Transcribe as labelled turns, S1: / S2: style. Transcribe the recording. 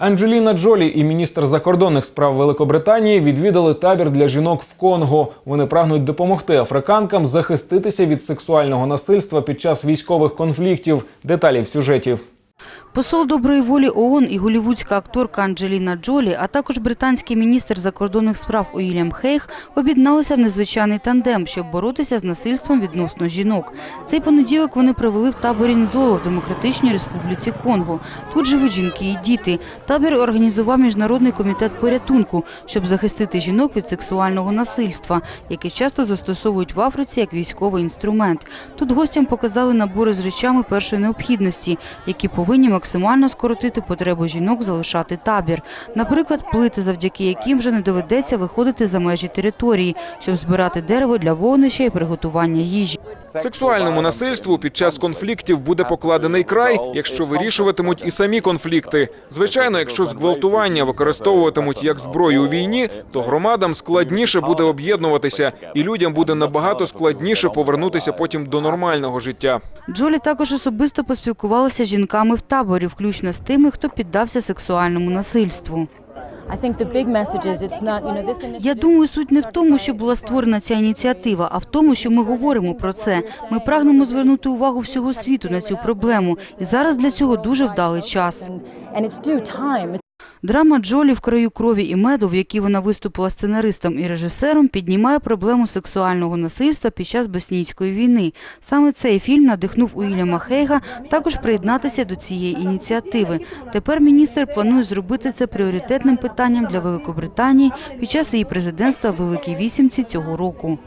S1: Анджеліна Джолі і міністр закордонних справ Великобританії відвідали табір для жінок в Конго. Вони прагнуть допомогти африканкам захиститися від сексуального насильства під час військових конфліктів. Деталі в сюжеті.
S2: Посол доброї волі ООН і голівудська акторка Анджеліна Джолі, а також британський міністр закордонних справ Уільям Хейг об'єдналися в незвичайний тандем, щоб боротися з насильством відносно жінок. Цей понеділок вони провели в таборі Нзоло в Демократичній Республіці Конго. Тут живуть жінки і діти. Табір організував Міжнародний комітет порятунку, щоб захистити жінок від сексуального насильства, яке часто застосовують в Африці як військовий інструмент. Тут гостям показали набори з речами першої необхідності, які повинні максимально скоротити потребу жінок залишати табір. Наприклад, плити, завдяки яким вже не доведеться виходити за межі території, щоб збирати дерево для вогнища і приготування їжі.
S3: Сексуальному насильству під час конфліктів буде покладений край, якщо вирішуватимуть і самі конфлікти. Звичайно, якщо зґвалтування використовуватимуть як зброю у війні, то громадам складніше буде об'єднуватися, і людям буде набагато складніше повернутися потім до нормального життя.
S2: Джолі також особисто поспілкувалася з жінками в таборі, включно з тими, хто піддався сексуальному насильству. Я думаю, суть не в тому, що була створена ця ініціатива, а в тому, що ми говоримо про це. Ми прагнемо звернути увагу всього світу на цю проблему, і зараз для цього дуже вдалий час. Драма Джолі в краю крові і меду, в якій вона виступила сценаристом і режисером, піднімає проблему сексуального насильства під час боснійської війни. Саме цей фільм надихнув Уільяма Хейга також приєднатися до цієї ініціативи. Тепер міністр планує зробити це пріоритетним питанням для Великобританії під час її президентства Великій Вісімці цього року.